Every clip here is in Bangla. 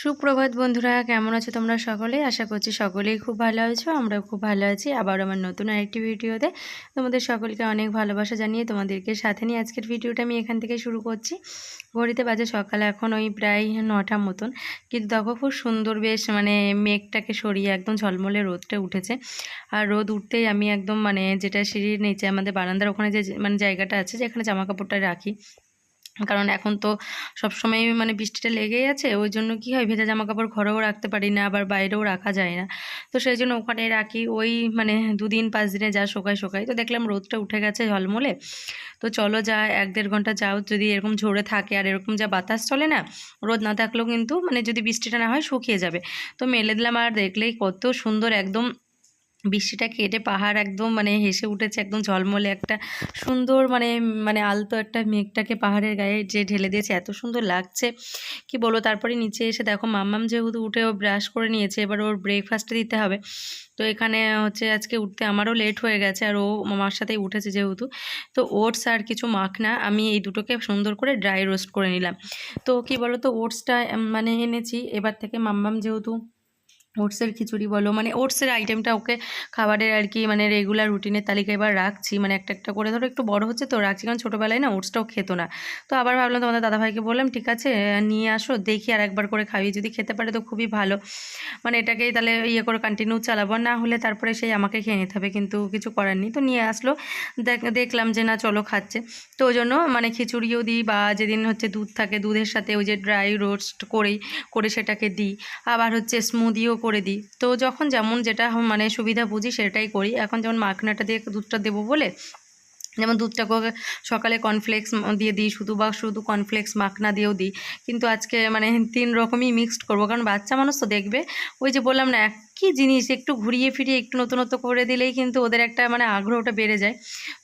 সুপ্রভাত বন্ধুরা, কেমন আছো তোমরা সকলেই আশা করছি সকলেই খুব ভালো আছো, আমরাও খুব ভালো আছি। আবার আমার নতুন আরেকটি ভিডিওতে তোমাদের সকলকে অনেক ভালোবাসা জানিয়ে তোমাদেরকে সাথে নিয়ে আজকের ভিডিওটা আমি এখান থেকে শুরু করছি। ঘড়িতে বাজে সকালে, এখন ওই প্রায় নটা মতন। কিন্তু দেখো খুব সুন্দর বেশ মানে মেঘটাকে সরিয়ে একদম ঝলমলে রোদটা উঠেছে। আর রোদ উঠতেই আমি একদম মানে যেটা সিঁড়ির নিচে আমাদের বারান্দার ওখানে যে মানে জায়গাটা আছে, যেখানে জামা কাপড়টা রাখি কারণ এখন তো সবসময় মানে বৃষ্টিটা লেগেই আছে, ওই জন্য কি হয় ভেজা জামা কাপড় ঘরেও রাখতে পারি না, আবার বাইরেও রাখা যায় না। তো সেই জন্য ওখানে রাখি, ওই মানে দুদিন, পাঁচ দিনে যা শোকায় শোকায়। তো দেখলাম রোদটা উঠে গেছে ঝলমলে। তো চলো যা, এক দেড় ঘণ্টা যাও, যদি এরকম ঝরে থাকে আর এরকম যা বাতাস চলে না, রোদ না থাকলেও কিন্তু মানে যদি বৃষ্টিটা না হয় শুকিয়ে যাবে। তো মেলে দিলাম আর দেখলেই কত সুন্দর, একদম বৃষ্টিটা কেটে পাহাড় একদম মানে হেসে উঠেছে, একদম ঝলমলে একটা সুন্দর মানে মানে আলতো একটা মেঘটাকে পাহাড়ের গায়ে যে ঢেলে দিয়েছে, এত সুন্দর লাগছে। কি বলো তারপরে নিচে এসে দেখো মাম্মাম যেহেতু উঠে ও ব্রাশ করে নিয়েছে, এবার ওর ব্রেকফাস্টে দিতে হবে। তো এখানে হচ্ছে আজকে উঠতে আমারও লেট হয়ে গেছে আর ও মামার সাথেই উঠেছে যেহেতু। তো ওটস আর কিছু মাখনা আমি এই দুটোকে সুন্দর করে ড্রাই রোস্ট করে নিলাম। তো কি বলো তো ওটসটা মানে এনেছি। এবার থেকে মাম্মাম যেহেতু ওটসের খিচুড়ি বলো মানে ওটসের আইটেমটা ওকে খাবারের আর কি মানে রেগুলার রুটিনের তালিকায় এবার রাখছি মানে একটা একটা করে ধরো একটু বড় হচ্ছে তো রাখছি, কারণ ছোটোবেলায় না ওটসটাও খেতো না। তো আবার ভাবলাম তোমাদের দাদাভাইকে বললাম, ঠিক আছে নিয়ে আসো, দেখি আর একবার করে খাবি যদি খেতে পারে তো খুবই ভালো। মানে এটাকেই তাহলে ইয়ে করে কন্টিনিউ চালাবো, না হলে তারপরে সেই আমাকে খেয়ে নিতে হবে। কিন্তু কিছু করার নেই, তো নিয়ে আসলো। দেখ, দেখলাম যে না চলো খাচ্ছে। তো ওই জন্য মানে খিচুড়িও দিই বা যেদিন হচ্ছে দুধ থাকে, দুধের সাথে ওই যে ড্রাই রোস্ট করেই, করে সেটাকে দিই। আবার হচ্ছে স্মুদিও করে দিই। তো যখন যেমন যেটা মানে সুবিধা বুঝি সেটাই করি। এখন যেমন মাখনাটা দিয়ে দুধটা দেবো বলে, যেমন দুধটাকে সকালে কর্নফ্লেক্স দিয়ে দিই, শুধু বা শুধু কর্নফ্লেক্স মাখনা দিয়েও দিই। কিন্তু আজকে মানে তিন রকমই মিক্সড করব। কারণ বাচ্চা মানুষ তো দেখবে, ওই যে বললাম না, একই জিনিস একটু ঘুরিয়ে ফিরিয়ে একটু নতুনত্ব করে দিলেই কিন্তু ওদের একটা মানে আগ্রহটা বেড়ে যায়।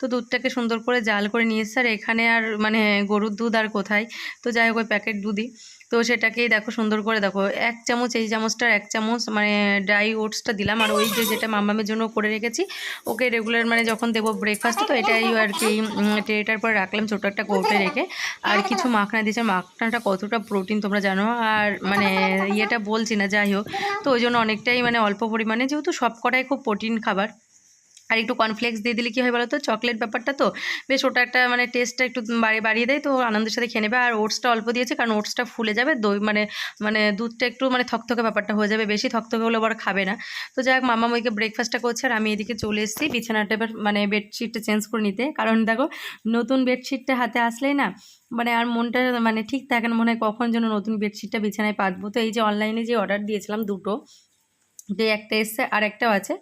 তো দুধটাকে সুন্দর করে জাল করে নিয়ে এসে আর এখানে আর মানে গরুর দুধ আর কোথায়? তো যাই হোক, ওই প্যাকেট দুধই। তো সেটাকেই দেখো সুন্দর করে দেখো, এক চামচ এই চামচটার এক চামচ মানে ড্রাই ওটসটা দিলাম। আর ওই যে যেটা মামামের জন্য করে রেখেছি, ওকে রেগুলার মানে যখন দেবো ব্রেকফাস্ট তো এটাই আর কি ট্রেটার পরে রাখলাম ছোটো একটা কৌটে রেখে। আর কিছু মাখনা দিয়েছে মাখনাটা কতটা প্রোটিন তোমরা জানো? আর মানে ইয়েটা বলছি না, যাই হোক। তো ওই জন্য অনেকটাই মানে অল্প পরিমাণে, যেহেতু সব কটাই খুব প্রোটিন খাবার। আর একটু কর্নফ্লেক্স দিয়ে দিলে কী হয় বলো তো চকলেট ব্যাপারটা তো বেশ ওটা একটা মানে টেস্টটা একটু বাড়িয়ে বাড়িয়ে দেয়, তো আনন্দের সাথে খেয়ে নেবে। আর ওটসটা অল্প দিয়েছে, কারণ ওটসটা ফুলে যাবে, দই মানে মানে দুধটা একটু মানে থকথকে ব্যাপারটা হয়ে যাবে। বেশি থকথকে হলে আবার খাবে না। তো যাই হোক, মামা ওইকে ব্রেকফাস্টটা করছে আর আমি এদিকে চলে এসেছি বিছানাটা এবার মানে বেডশিটটা চেঞ্জ করে নিতে। কারণ দেখো, নতুন বেডশিটটা হাতে আসলেই না মানে আর মনটা মানে ঠিক থাকে না, মনে হয় কখন যেন নতুন বেডশিটটা বিছানায় পাতবো। তো এই যে অনলাইনে যে অর্ডার দিয়েছিলাম দুটো যে একটা এসছে, আর একটাও আছে।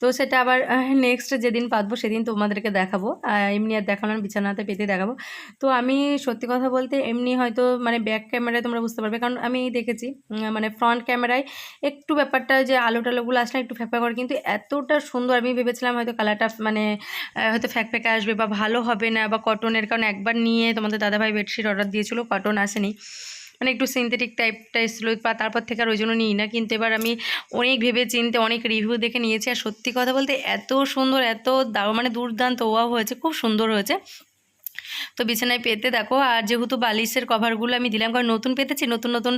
তো সেটা আবার নেক্সট যেদিন পাতবো সেদিন তোমাদেরকে দেখাবো। এমনি আর দেখানো বিছানাতে পেতে দেখাবো। তো আমি সত্যি কথা বলতে এমনি হয়তো মানে ব্যাক ক্যামেরায় তোমরা বুঝতে পারবে, কারণ আমি দেখেছি মানে ফ্রন্ট ক্যামেরায় একটু ব্যাপারটা যে আলো টালোগুলো আসলে একটু ফ্যাঁকা করে, কিন্তু এতটা সুন্দর আমি ভেবেছিলাম হয়তো কালারটা মানে হয়তো ফ্যাঁকা আসবে বা ভালো হবে না বা কটনের কারণ একবার নিয়ে তোমাদের দাদাভাই বেডশিট অর্ডার দিয়েছিলো কটন আসেনি। মানে একটু সিনথেটিক টাইপটা এসেছিল, বা তারপর থেকে আর ওই জন্য নিই না কিন্তু এবার আমি অনেক ভেবে চিনতে অনেক রিভিউ দেখে নিয়েছি। আর সত্যি কথা বলতে এত সুন্দর, এত দাও মানে দুর্দান্ত ওয়াও হয়েছে, খুব সুন্দর হয়েছে। তো বিছানায় পেতে দেখো, আর যেহেতু বালিশের কভারগুলো আমি দিলাম, কারণ নতুন পেতেছি, নতুন নতুন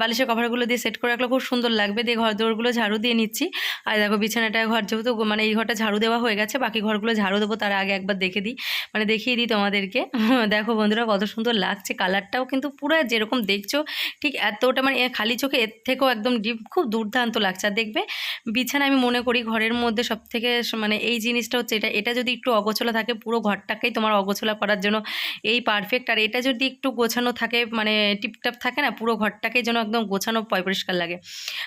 বালিশের কভারগুলো দিয়ে সেট করে রাখলে খুব সুন্দর লাগবে। দিয়ে ঘর দৌড়গুলো ঝাড়ু দিয়ে নিচ্ছি। আর দেখো বিছানাটা, ঘর যেহেতু মানে এই ঘরটা ঝাড়ু দেওয়া হয়ে গেছে, বাকি ঘরগুলো ঝাড়ু দেবো, তার আগে একবার দেখে দিই। মানে দেখিয়ে দিই তোমাদেরকে। দেখো বন্ধুরা, কত সুন্দর লাগছে কালারটাও কিন্তু পুরো যেরকম দেখছ, ঠিক এতটা মানে খালি চোখে এর থেকেও একদম ডিপ, খুব দুর্দান্ত লাগছে। আর দেখবে, বিছানা আমি মনে করি ঘরের মধ্যে সব থেকে মানে এই জিনিসটা হচ্ছে এটা এটা যদি একটু অগোছলা থাকে, পুরো ঘরটাকেই তোমার অগোছলা করার জন্য এই পারফেক্ট আর এটা যদি একটু গোছানো থাকে মানে টিপটাপ থাকে না, পুরো ঘরটাকে যেন একদম গোছানো পরিষ্কার লাগে।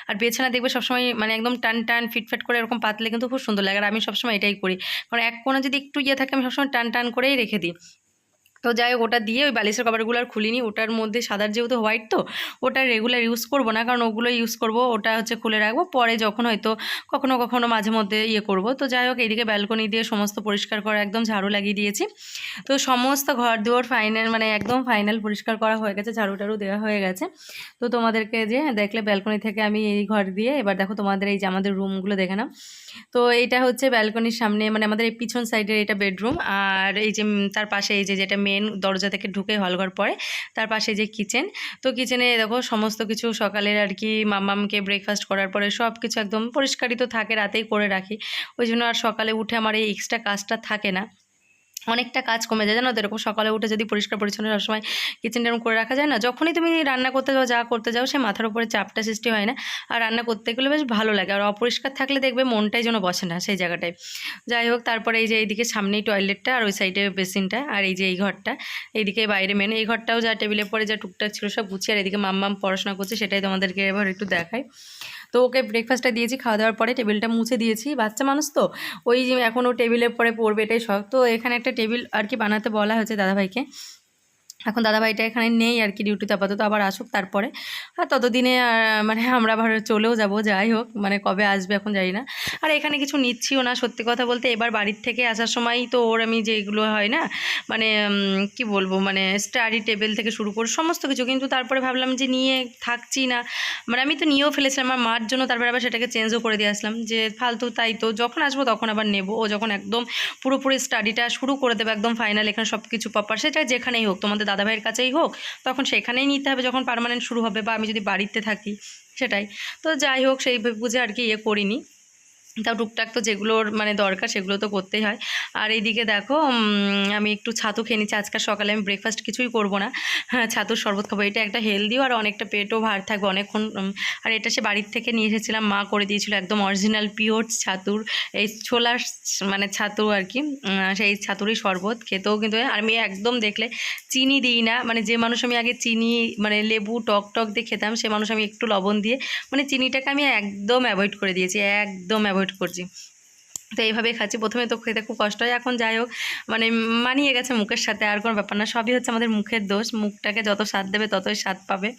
আর বেছানা দেখবে সবসময় মানে একদম টান টান, ফিটফাট করে এরকম পাতলে কিন্তু খুব সুন্দর লাগে। আর আমি সবসময় এটাই করি। কারণ এক কোনো যদি একটু ইয়ে থাকে, আমি সবসময় টান টান করেই রেখে দিই। তো যাই হোক, ওটা দিয়ে ওই বালিশের কভারগুলো আর খুলিনি। ওটার মধ্যে সাদার যেহেতু হোয়াইট তো, ওটা রেগুলার ইউজ করব না, কারণ ওগুলো ইউজ করব, ওটা হচ্ছে খুলে রাখব, পরে যখন হয়তো কখনো কখনো মাঝে মধ্যে ইয়ে করব। তো যাই হোক এইদিকে ব্যালকনি দিয়ে সমস্ত পরিষ্কার করা, একদম ঝাড়ু লাগিয়ে দিয়েছি। তো সমস্ত ঘর দুয়ার ফাইনাল মানে একদম ফাইনাল পরিষ্কার করা হয়ে গেছে, ঝাড়ু টাড়ু দেওয়া হয়ে গেছে। তো তোমাদেরকে যে দেখলে ব্যালকনি থেকে আমি এই ঘর দিয়ে, এবার দেখো তোমাদের এই যে আমাদের রুমগুলো দেখে নাও। তো এইটা হচ্ছে ব্যালকনির সামনে মানে আমাদের এই পিছন সাইডের এটা বেডরুম আর এই যে তার পাশে এই যে যেটা মেন মেন দরজা থেকে ঢুকে হলঘর পরে, তার পাশে যে কিচেন তো কিচেনে দেখো সমস্ত কিছু সকালের আর কি মামামকে ব্রেকফাস্ট করার পরে সব কিছু একদম পরিষ্কারই তো থাকে, রাতেই করে রাখি। ওই জন্য আর সকালে উঠে আমার এই এক্সট্রা কাজটা থাকে না। অনেকটা কাজ কমে যায়, জানো তো? এরকম সকালে উঠে যদি পরিষ্কার পরিচ্ছন্ন সবসময় কিচেন এরকম করে রাখা যায় না, যখনই তুমি রান্না করতে যাও, যা করতে যাও, সে মাথার উপরে চাপটা সৃষ্টি হয় না। আর রান্না করতে গেলে বেশ ভালো লাগে। আর অপরিষ্কার থাকলে দেখবে মনটাই যেন বসে না সেই জায়গাটায়। যাই হোক, তারপরে এই যে এইদিকে সামনেই টয়লেটটা আর ওই সাইডে বেসিনটা আর এই যে এই ঘরটা। এইদিকে বাইরে মেন এই ঘরটাও যা টেবিলের পরে যা টুকটাক ছিল সব গুছিয়ে আর এদিকে মাম্মাম পড়াশোনা করছে, সেটাই তোমাদেরকে এবার একটু দেখাই। তো ওকে ব্রেকফাস্টটা দিয়েছি খাওয়া দাওয়ার পরে টেবিলটা মুছে দিয়েছি। বাচ্চা মানুষ তো? ওই এখনও টেবিলের পরে পড়বে, এটাই শখ তো এখানে একটা টেবিল আর কি বানাতে বলা হয়েছে দাদাভাইকে। এখন দাদাভাইটা এখানে নেই আর কি ডিউটিতে আপাতত আবার আসুক তারপরে। আর ততদিনে মানে আমরা আবার চলেও যাব, যাই হোক মানে কবে আসবে এখন জানি না। আর এখানে কিছু নিচ্ছিও না, সত্যি কথা বলতে এবার বাড়ির থেকে আসার সময় তো ওর আমি যেগুলো হয় না মানে কি বলব মানে স্টাডি টেবিল থেকে শুরু করে সমস্ত কিছু, কিন্তু তারপরে ভাবলাম যে নিয়ে থাকছি না। মানে আমি তো নিয়েও ফেলেছিলাম, আমার মার জন্য তারপরে আবার সেটাকে চেঞ্জও করে দিয়ে আসলাম, যে ফালতু তাই তো, যখন আসব তখন আবার নেব। ও যখন একদম পুরোপুরি স্টাডিটা শুরু করে দেবে, একদম ফাইনাল এখানে সব কিছু প্রপার সেটা যেখানেই হোক, তোমাদের দাদাভাইয়ের কাছেই হোক, তখন সেখানেই নিতে হবে যখন পারমানেন্ট শুরু হবে বা আমি যদি বাড়িতে থাকি, সেটাই। তো যাই হোক, সেই বুঝে আর কি ইয়ে করিনি। তাও টুকটাক তো যেগুলোর মানে দরকার সেগুলো তো করতেই হয়। আর এইদিকে দেখো আমি একটু ছাতু খেয়ে নিচ্ছি। আজকাল সকালে আমি ব্রেকফাস্ট কিছুই করব না। হ্যাঁ ছাতুর শরবত খাব। এটা একটা হেলদিও আর অনেকটা পেটও ভার থাকবে অনেকক্ষণ আর এটা সে বাড়ির থেকে নিয়ে এসেছিলাম। মা করে দিয়েছিল একদম অরিজিনাল পিওর ছাতুর। এই ছোলার মানে ছাতু আর কি সেই ছাতুরই শরবত খেতেও কিন্তু আর আমি একদম দেখলে চিনি দিই না। মানে যে মানুষ আমি আগে চিনি মানে লেবু, টক টক দিয়ে খেতাম, সে মানুষ আমি একটু লবণ দিয়ে মানে চিনিটাকে আমি একদম অ্যাভয়েড করে দিয়েছি। একদম অ্যাভয়েড করছি। তো এইভাবে খাচ্ছি। প্রথমে তো খেতে খুব কষ্ট হয়, এখন যাই হোক মানে মানিয়ে গেছে মুখের সাথে, আর কোনো ব্যাপার না। সবই হচ্ছে আমাদের মুখের দোষ, মুখটাকে যত স্বাদ দেবে ততই স্বাদ পাবে।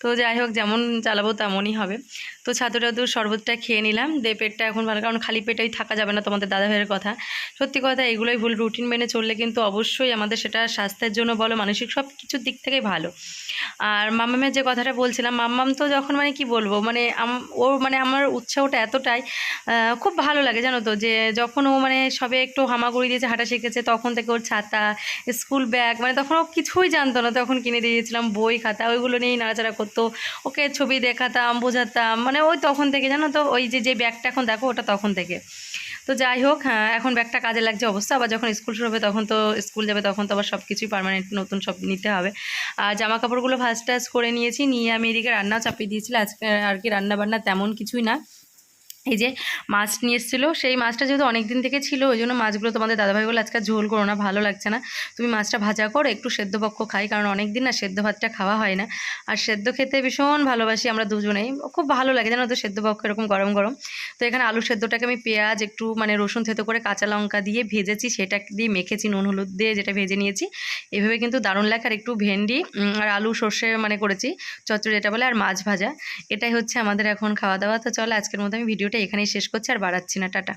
তো যাই হোক, যেমন চালাবো তেমনই হবে। তো ছাতু টাতুর শরবতটা খেয়ে নিলাম, দিয়ে পেটটা এখন ভালো, কারণ খালি পেটেই থাকা যাবে না তোমাদের দাদা ভাইয়ের কথা। সত্যি কথা এগুলোই ভুল রুটিন মেনে চললে কিন্তু অবশ্যই আমাদের সেটা স্বাস্থ্যের জন্য বলো, মানসিক সব কিছুর দিক থেকেই ভালো। আর মাম্মামের যে কথাটা বলছিলাম মাম্মাম তো যখন মানে কি বলব মানে ওর মানে আমার উৎসাহটা এতটাই খুব ভালো লাগে জানো তো যে যখন ও মানে সবে একটু হামাগুড়ি দিয়েছে, হাঁটা শিখেছে, তখন থেকে ওর ছাতা স্কুল ব্যাগ মানে তখন ও কিছুই জানতো না। তখন কিনে দিয়েছিলাম, বই, খাতা, ওইগুলো নিয়েই নাড়াচাড়া করতো। ওকে ছবি দেখাতাম, বোঝাতাম মানে ওই তখন থেকে, জানো তো, ওই যে যে ব্যাগটা এখন দেখো, ওটা তখন থেকে। তো যাই হোক হ্যাঁ এখন ব্যাগটা কাজে লাগছে অবস্থা। আবার যখন স্কুল শুরু হবে, তখন তো স্কুল যাবে, তখন তো আবার সব কিছুই পার্মানেন্ট নতুন সব নিতে হবে। আর জামা কাপড়গুলো ফার্স্ট টাচ করে নিয়েছি, নিয়ে আমি এদিকে রান্নাও চাপিয়ে দিয়েছিলাম। আজকে আর কি রান্না বান্না তেমন কিছুই না। এই যে মাছ নিয়ে এসেছিল, সেই মাছটা যেহেতু অনেক দিন থেকে ছিল, ওই জন্য মাছগুলো তোমাদের দাদাভাই বলে আজকে ঝোল করো না, ভালো লাগছে না। তুমি মাছটা ভাজা করো, একটু সেদ্ধ পক্ষ খাই, কারণ অনেক দিন না সেদ্ধ ভাতটা খাওয়া হয় না। আর সেদ্ধ খেতে ভীষণ ভালোবাসি আমরা দুজনেই। খুব ভালো লাগে, জানো তো, সেদ্ধ পক্ষ এরকম গরম গরম। তো এখানে আলু সেদ্ধটাকে আমি পেঁয়াজ, একটু মানে রসুন থেতো করে কাঁচা লঙ্কা দিয়ে ভেজেছি সেটা দিয়ে মেখেছি, নুন হলুদ দিয়ে যেটা ভেজে নিয়েছি। এভাবে কিন্তু দারুণ লাগে, আর একটু ভেন্ডি আর আলু সর্ষে মানে করেছি, চচ্চড়ি এটা বলে, আর মাছ ভাজা। এটাই হচ্ছে আমাদের এখন খাওয়া দাওয়া। তো চলো, আজকের মতো আমি ভিডিওটা এখানেই শেষ করছি আর বাড়াচ্ছি না টাটা।